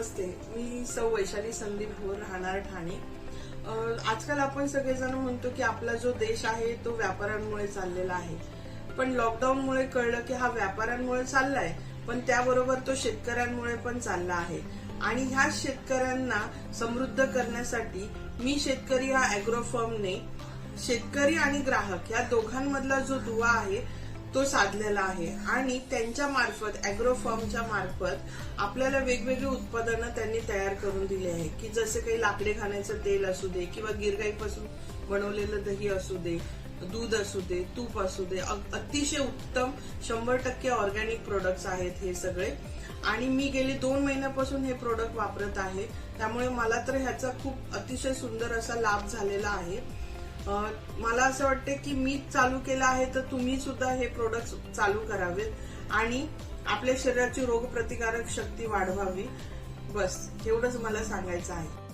नमस्ते. मी सौ वैशाली संदीप भोर राहणार ठाणे. आजकाल आपण सगळेजण म्हणतो की आपला जो देश आहे तो व्यापाऱ्यांमुळे चाललेला आहे. पण लॉकडाऊनमुळे कळलं की हा व्यापाऱ्यांमुळे चाललाय पण त्याबरोबर तो शेतकऱ्यांमुळे पण चालला आहे. आणि ह्या शेतकऱ्यांना समृद्ध करण्यासाठी मी शेतकरी हा अॅग्रो फर्मने शेतकरी आणि ग्राहक या दोघांमधला जो दुवा आहे तो साधलेला आहे. आणि त्यांच्या मार्फत अॅग्रो फर्मच्या मार्फत आपल्याला वेगवेगळी उत्पादनं त्यांनी तयार करून दिली आहे की जसे काही लाकडे खाण्याचं तेल असू दे किंवा गिरगाईपासून बनवलेलं दही असू दे दूध असू दे तूप असू दे अतिशय उत्तम शंभर टक्के ऑर्गॅनिक प्रोडक्ट्स आहेत हे सगळे. आणि मी गेले दोन महिन्यापासून हे प्रोडक्ट वापरत आहे. त्यामुळे मला तर ह्याचा खूप अतिशय सुंदर असा लाभ झालेला आहे. मला असं वाटतं की मी चालू केलं आहे तर तुम्ही सुद्धा हे प्रोडक्ट चालू करावेत आणि आपल्या शरीराची रोगप्रतिकारक शक्ती वाढवावी. बस एवढंच मला सांगायचं आहे.